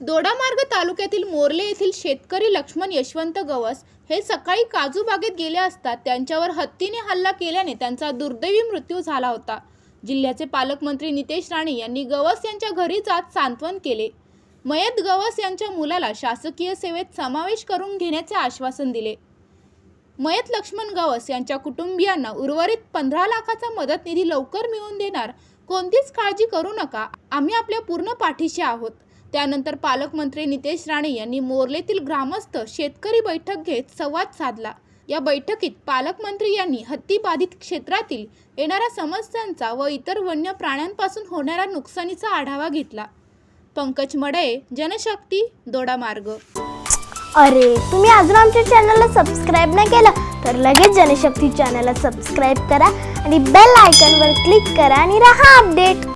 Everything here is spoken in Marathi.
दोडामार्ग तालुक्यातील मोर्ले येथील शेतकरी लक्ष्मण यशवंत गवस हे सकाळी काजू बागेत गेले असता त्यांच्यावर हत्तीने हल्ला केल्याने त्यांचा दुर्दैवी मृत्यू झाला होता. जिल्ह्याचे पालकमंत्री नितेश राणे यांनी गवस यांच्या घरी जात सांत्वन केले. मयत गवस यांच्या मुलाला शासकीय सेवेत समावेश करून घेण्याचे आश्वासन दिले. मयत लक्ष्मण गवस यांच्या कुटुंबियांना उर्वरित पंधरा लाखाचा मदत निधी लवकर मिळवून देणार कोणतीच काळजी करू नका. आम्ही आपल्या पूर्ण पाठीशी आहोत. त्यानंतर पालकमंत्री नितेश राणे यांनी मोर्लेतील ग्रामस्थ शेतकरी बैठक घेत संवाद साधला. या बैठकीत पालकमंत्री यांनी हत्तीबाधित क्षेत्रातील येणाऱ्या समस्यांचा व इतर वन्य प्राण्यांपासून होणाऱ्या नुकसानीचा आढावा घेतला. पंकज मडे जनशक्ती दोडा मार्ग. अरे तुम्ही अजून आमच्या चॅनलला सबस्क्राईब नाही केलं तर लगेच जनशक्ती चॅनलला सबस्क्राईब करा आणि बेल आयकॉनवर क्लिक करा आणि राहा अपडेट